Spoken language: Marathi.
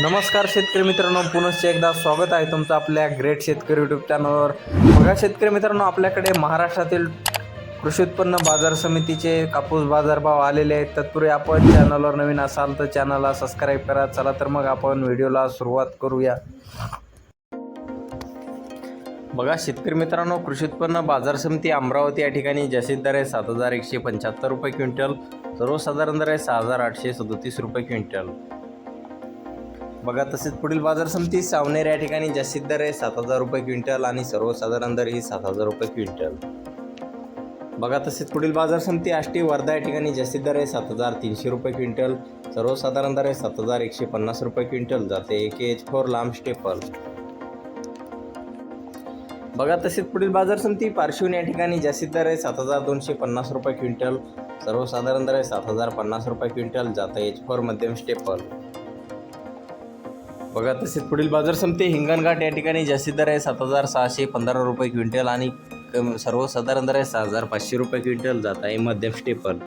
नमस्कार शेतकरी मित्रांनो पुनश्च एकदा स्वागत आहे तुमचं आपल्या ग्रेट शेतकरी यूट्यूब चॅनलवर बघा शेतकरी मित्रांनो आपल्याकडे महाराष्ट्रातील कृषी उत्पन्न बाजार समितीचे कापूस बाजारभाव आलेले आहेत. तत्पूर्वी आपण चॅनलवर नवीन असाल तर चॅनलला सबस्क्राईब करा. चला तर मग आपण व्हिडिओला सुरुवात करूया. बघा शेतकरी मित्रांनो कृषी उत्पन्न बाजार समिती अमरावती या ठिकाणी जास्तीत दर आहे सात हजार एकशे पंच्याहत्तर रुपये क्विंटल. सर्वसाधारण दर आहे सहा हजार आठशे सदोतीस रुपये क्विंटल. बघा तसेच पुढील बाजार समिती सावनेर या ठिकाणी जास्तीत दर आहे सात हजार रुपये क्विंटल आणि सर्वसाधारण दर ही सात हजार रुपये क्विंटल. बघा तसेच पुढील बाजार समिती आष्टी वर्धा या ठिकाणी जास्तीत दर आहे सात हजार तीनशे रुपये क्विंटल सर्वसाधारण दर आहे सात हजार एकशे पन्नास रुपये क्विंटल जाते ए के एच फोर लांब स्टेपल. बघा तसेच पुढील बाजार समिती पार्श्वनी या ठिकाणी जास्तीत दर आहे सात हजार दोनशे पन्नास रुपये क्विंटल सर्वसाधारण दर आहे सात हजार पन्नास रुपये क्विंटल जाता एच फोर मध्यम स्टेपल. बघा तसेच पुढील बाजार समिती हिंगणघाट या ठिकाणी जास्तीत दर आहे. सात हजार सहाशे पंधरा रुपये क्विंटल आणि कम- सर्वसाधारण दर आहे सहा हजार पाचशे रुपये क्विंटल जात आहे. मध्यम स्टेपल.